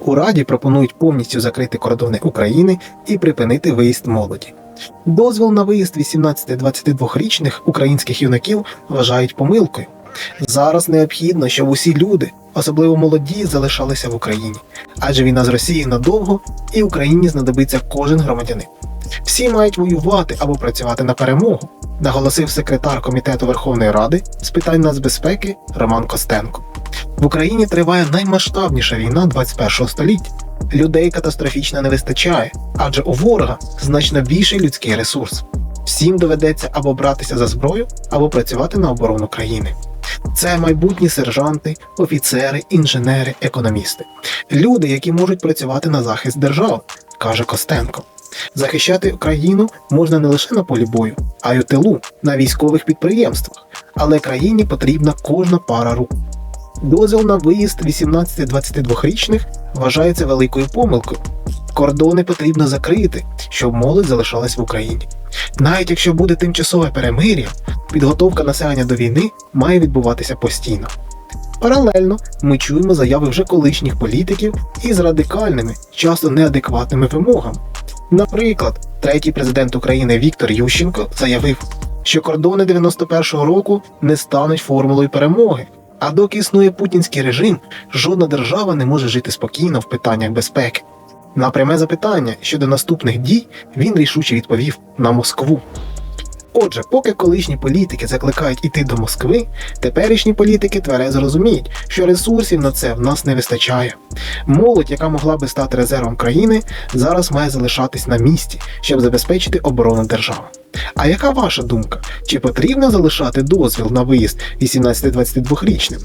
У Раді пропонують повністю закрити кордони України і припинити виїзд молоді. Дозвіл на виїзд 18-22-річних українських юнаків вважають помилкою. Зараз необхідно, щоб усі люди, особливо молоді, залишалися в Україні, адже війна з Росією надовго і Україні знадобиться кожен громадянин. Всі мають воювати або працювати на перемогу, наголосив секретар комітету Верховної Ради з питань нацбезпеки Роман Костенко. В Україні триває наймасштабніша війна 21 століття. Людей катастрофічно не вистачає, адже у ворога значно більший людський ресурс. Всім доведеться або братися за зброю, або працювати на оборону країни. Це майбутні сержанти, офіцери, інженери, економісти. Люди, які можуть працювати на захист держави, каже Костенко. Захищати Україну можна не лише на полі бою, а й у тилу, на військових підприємствах. Але країні потрібна кожна пара рук. Дозвіл на виїзд 18-22-річних вважається великою помилкою. Кордони потрібно закрити, щоб молодь залишалась в Україні. Навіть якщо буде тимчасове перемир'я, підготовка населення до війни має відбуватися постійно. Паралельно ми чуємо заяви вже колишніх політиків із радикальними, часто неадекватними вимогами. Наприклад, третій президент України Віктор Ющенко заявив, що кордони 91-го року не стануть формулою перемоги. А доки існує путінський режим, жодна держава не може жити спокійно в питаннях безпеки. На пряме запитання щодо наступних дій він рішуче відповів на Москву. Отже, поки колишні політики закликають іти до Москви, теперішні політики тверезо розуміють, що ресурсів на це в нас не вистачає. Молодь, яка могла би стати резервом країни, зараз має залишатись на місці, щоб забезпечити оборону держави. А яка ваша думка? Чи потрібно залишати дозвіл на виїзд 18-22-річним?